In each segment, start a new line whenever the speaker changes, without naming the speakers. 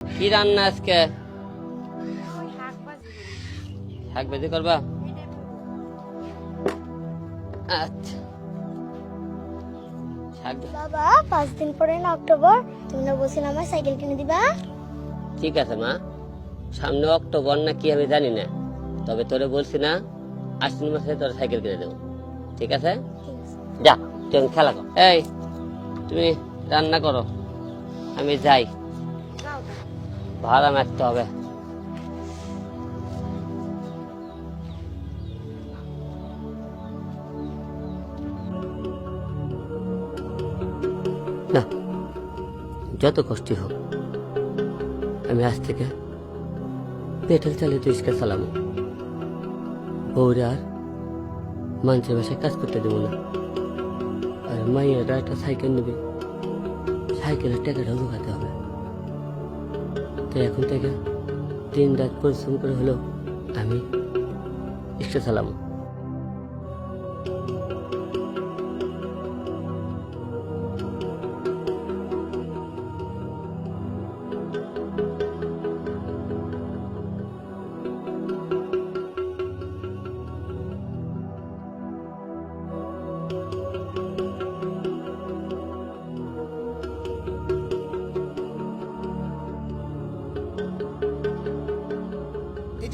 কি রান্না আজকে? শাক ভাজি করবা? আচ্ছা।
বাবা পাঁচ দিন পরে না অক্টোবর। তুমি না বলছিলে আমার সাইকেল কিনে দিবা?
ঠিক আছে মা। সামনে অক্টোবর না কি হবে জানি না। তবে তোরে বলছি না আশ্বিন মাসে তোর সাইকেল কিনে দেবো। ঠিক আছে? যা তুমি খেলা কর। এই তুমি রান্না করো। আমি যাই। ভাড়া মারতে হবে। না, যত কষ্টই হোক, আমি আজ থেকে পেট্রোল চালিয়ে রিক্সা চালাবো। বউরে আর মানুষের বাসায় কাজ করতে দেবো না। আর মাইয়েরা একটা সাইকেল নেবে, সাইকেলের টাকাটা ঢুকাতে হবে। তো এখন থেকে দিন রাত পরিশ্রম করে হলেও আমি ইচ্ছা চালাবো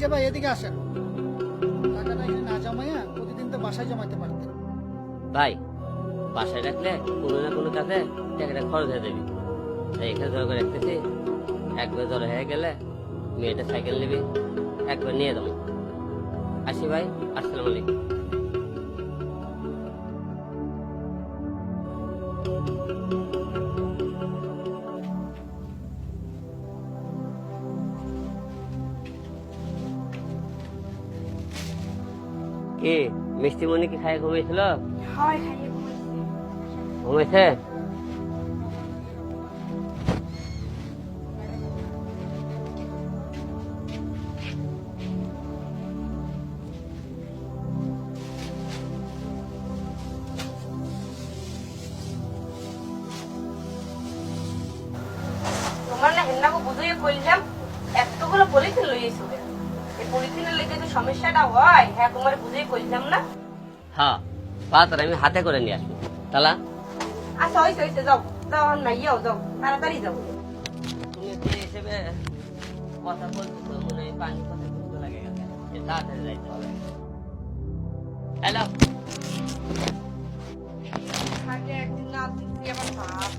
যে ভাই, এদিকে আসেন। টাকাটা এখানে না জমাইয়া প্রতিদিন তো বাসায় জমাইতে পারতেন।
ভাই, বাসায় রাখলে কোনো না কোনো কাজে টাকাটা খরচ হয়ে যাবে। তাই এখানে জড়ো করে রাখতেছি, একবার জড়ো হয়ে গেলে মেয়েটা সাইকেল নিবি, একবার নিয়ে যাব। আসি ভাই, আসসালামু আলাইকুম। কি মিষ্টি মনি কি খায় ঘুমিয়েছিল? ঘুমেছে
তোমার না হেন্নাকে বুঝিয়ে কইলাম এতগুলো পলিথিন লইয়েছো এই যে সমস্যাটা হয় হ্যাঁ তোমার বুঝিয়ে কইলাম না।
হ্যাঁ পাতার আমি হাতে করে নিয়ে আসব। তালা?
আচ্ছা হয়েছে হয়েছে যাও। যাও আর নাই যাও। তাড়াতাড়ি যাও।
তুমি যে হিসেবে কথা বলছো মনে হয় পানি কথা বুঝতে লাগে গেছে। তাড়াতাড়ি যাইতে হবে। হ্যালো?
আগে একদিন না দিচ্ছি আমার ভাত